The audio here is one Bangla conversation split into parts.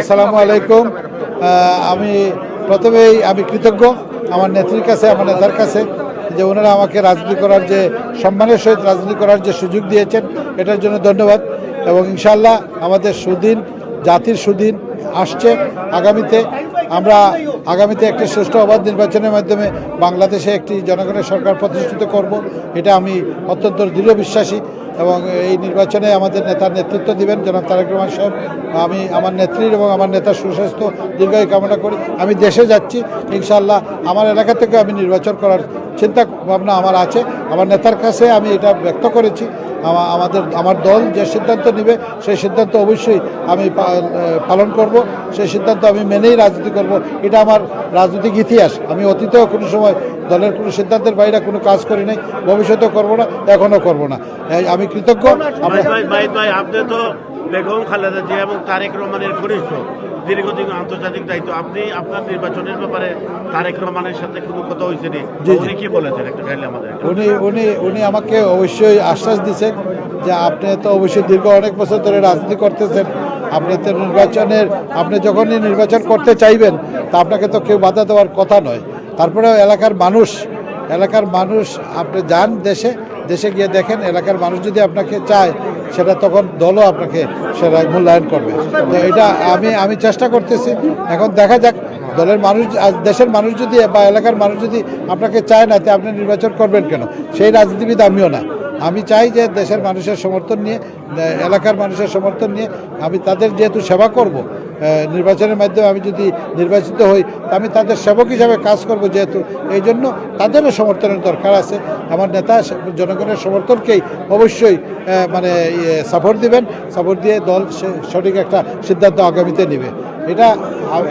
আসসালামু আলাইকুম। আমি প্রথমেই আমি কৃতজ্ঞ আমার নেত্রীর কাছে, আমার নেতার কাছে, যে ওনারা আমাকে রাজনীতি করার যে সম্মানের সহিত রাজনীতি করার যে সুযোগ দিয়েছেন, এটার জন্য ধন্যবাদ। এবং ইনশাল্লাহ আমাদের সুদিন, জাতির সুদিন আসছে আগামীতে। আমরা আগামীতে একটি সুষ্ঠু অবাধ নির্বাচনের মাধ্যমে বাংলাদেশে একটি জনগণের সরকার প্রতিষ্ঠিত করব, এটা আমি অত্যন্ত দৃঢ় বিশ্বাসী। এবং এই নির্বাচনে আমাদের নেতার নেতৃত্ব দিবেন, জনাব তারেক রহমান সাহেব। আমি আমার নেত্রীর এবং আমার নেতার সুস্বাস্থ্য দীর্ঘায়ু কামনা করি। আমি দেশে যাচ্ছি, ইনশাআল্লাহ আমার এলাকা থেকে আমি নির্বাচন করার চিন্তা ভাবনা আমার আছে। আমার নেতার কাছে আমি এটা ব্যক্ত করেছি। আমাদের, আমার দল যে সিদ্ধান্ত নেবে, সেই সিদ্ধান্ত অবশ্যই আমি পালন করব। সেই সিদ্ধান্ত আমি মেনেই রাজনীতি করব। এটা আমার রাজনৈতিক ইতিহাস। আমি অতীতেও কোনো সময় দলের কোনো সিদ্ধান্তের বাইরে কোনো কাজ করি নাই। ভবিষ্যতেও করব না, এখনও করব না। আমি কৃতজ্ঞ। বেগম খালেদা জিয়া এবং তারেক রহমানের ঘনিষ্ঠ দীর্ঘদিন আন্তর্জাতিক দায়িত্ব। আপনি আপনার নির্বাচনের ব্যাপারে তারেক রহমানের সাথে কোনো কথা হয়েছে নি। উনি কি বলেছেন? একটা খাইলে আমাদের উনি উনি উনি আমাকে অবশ্যই আশ্বাস দিয়েছেন যে আপনি তো অবশ্যই দীর্ঘ অনেক বছর ধরে রাজনীতি করতেছেন। আপনি তো নির্বাচনের আপনি যখনই নির্বাচন করতে চাইবেন তা আপনাকে তো কেউ বাধা দেওয়ার কথা নয়। তারপরেও এলাকার মানুষ এলাকার মানুষ আপনি যান দেশে দেশে গিয়ে দেখেন এলাকার মানুষ যদি আপনাকে চায় সেটা তখন দলও আপনাকে সেটা মূল্যায়ন করবে। তো এটা আমি আমি চেষ্টা করতেছি। এখন দেখা যাক, দলের মানুষ দেশের মানুষ যদি বা এলাকার মানুষ যদি আপনাকে চায় না তে আপনি নির্বাচন করবেন কেন, সেই রাজনীতিবিদ আমিও না। আমি চাই যে দেশের মানুষের সমর্থন নিয়ে, এলাকার মানুষের সমর্থন নিয়ে আমি তাদের যেহেতু সেবা করব নির্বাচনের মাধ্যমে আমি যদি নির্বাচিত হই তা আমি তাদের সেবক হিসাবে কাজ করব যেহেতু। এই জন্য তাদেরও সমর্থনের দরকার আছে। আমার নেতা জনগণের সমর্থনকেই অবশ্যই মানে সাপোর্ট দিবেন। সাপোর্ট দিয়ে দল সে- সঠিক একটা সিদ্ধান্ত আগামীতে নেবে। এটা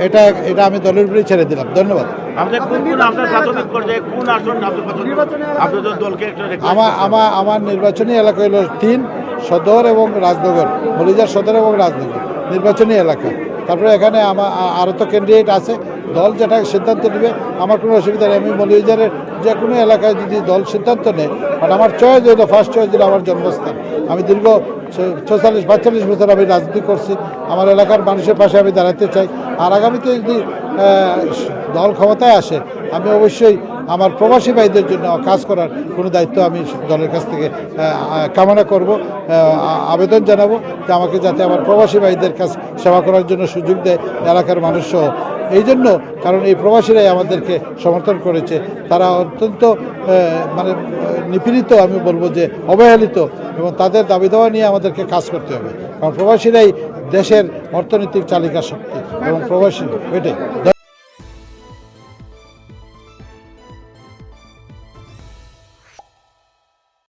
এটা এটা আমি দলের উপরেই ছেড়ে দিলাম। ধন্যবাদ। আপনি কোন কোন আপনার প্রাথমিক পর্যায়ে কোন আসন আপনি পছন্দ? আপনি তো দলকে একটা request আমার আমার আমার নির্বাচনী এলাকা হলো তিন সদর এবং রাজনগর। মলিজার সদর এবং রাজনগর। নির্বাচনী এলাকা। তারপরে এখানে আমার আরও তো ক্যান্ডিডেট আছে। দল যেটা সিদ্ধান্ত নেবে, আমার কোনো অসুবিধা নেই। আমি মলিজারের যে কোনো এলাকায় যদি দল সিদ্ধান্ত নেয় কারণ আমার চয়েস হলো ফার্স্ট চয়েস হলো আমার জন্মস্থান। আমি দীর্ঘ ছচল্লিশ পাঁচচল্লিশ বছর আমি রাজনীতি করছি। আমার এলাকার মানুষের পাশে আমি দাঁড়াতে চাই। আর আগামীতে যদি দল ক্ষমতায় আসে, আমি অবশ্যই আমার প্রবাসী ভাইদের জন্য কাজ করার কোনো দায়িত্ব আমি দলের কাছ থেকে কামনা করব আবেদন জানাব যে আমাকে যাতে আমার প্রবাসী ভাইদের কাছ সেবা করার জন্য সুযোগ দেয় এলাকার মানুষ সহ। এই জন্য, কারণ এই প্রবাসীরাই আমাদেরকে সমর্থন করেছে। তারা অত্যন্ত মানে নিপীড়িত, আমি বলব যে অবহেলিত এবং তাদের দাবি দেওয়া নিয়ে আমাদেরকে কাজ করতে হবে। কারণ প্রবাসীরাই দেশের অর্থনৈতিক চালিকা শক্তি এবং প্রবাসী, এটাই।